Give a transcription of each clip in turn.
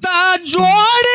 da Jordan.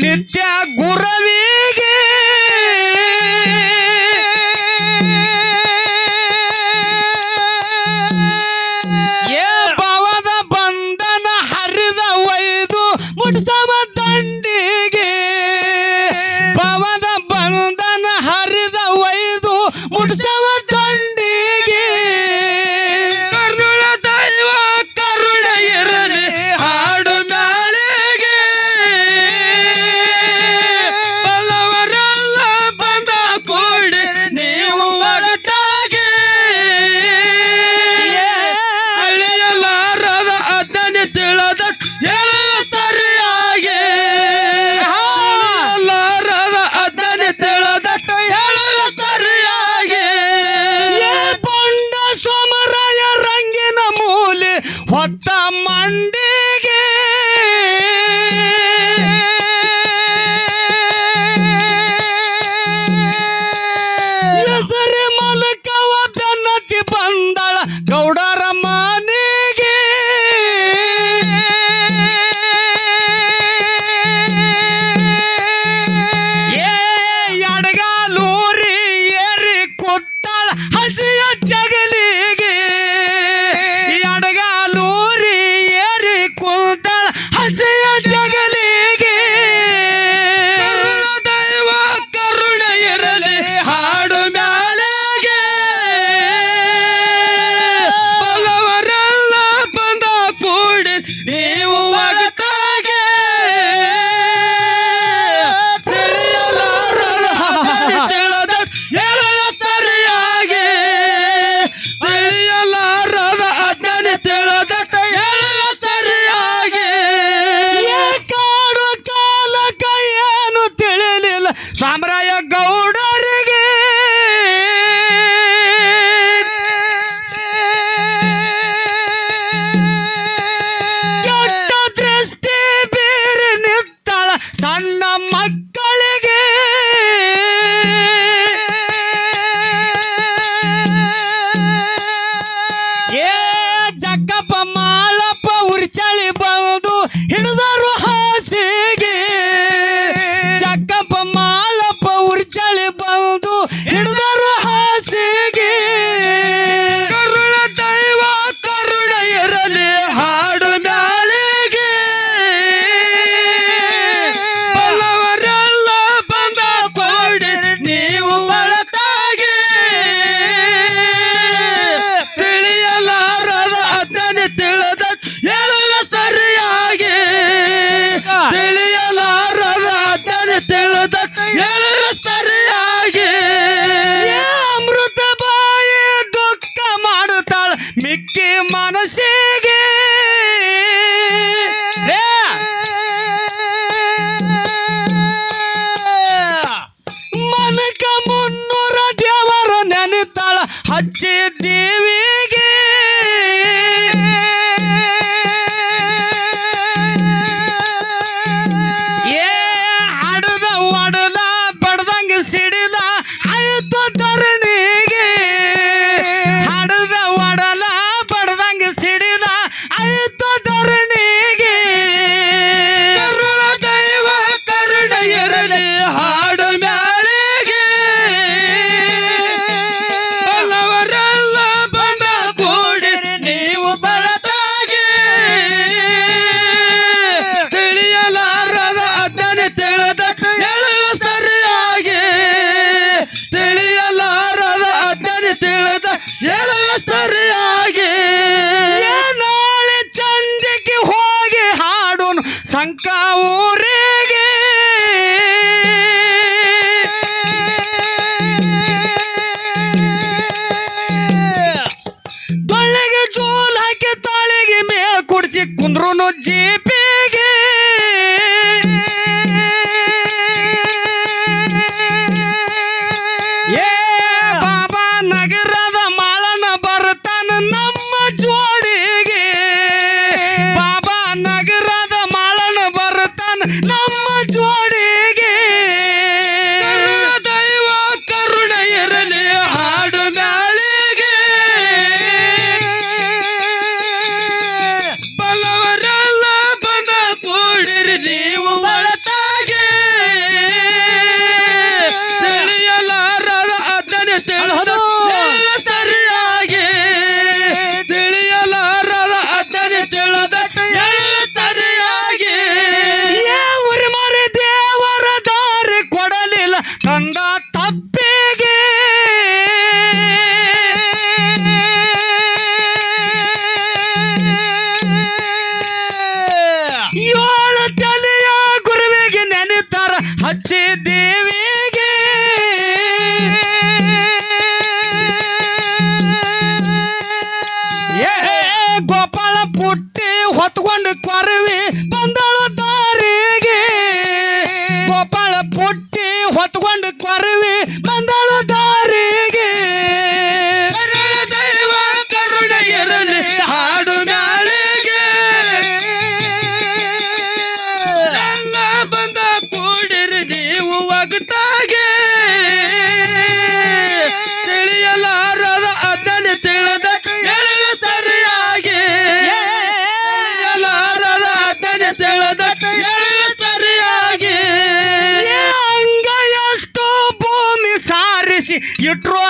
ನಿತ್ಯ ಗುರವಿಗೆ பட்டா ಹಾಡೋನು ಸಂಕ no. ವಗತಾಗೆ ತಿಳಿಯಲಾರದ ಅದನ್ನು ತಿಳಿದ ಎಳೆಯ ಸರಿಯಾಗಿ. ತಿಳಿಯಲಾರದ ಅದನ್ನು ತಿಳಿದ ಎಳೆಯ ಸರಿಯಾಗಿ. ಅಂಗ ಎಷ್ಟು ಭೂಮಿ ಸಾರಿಸಿ ಇಟ್ರು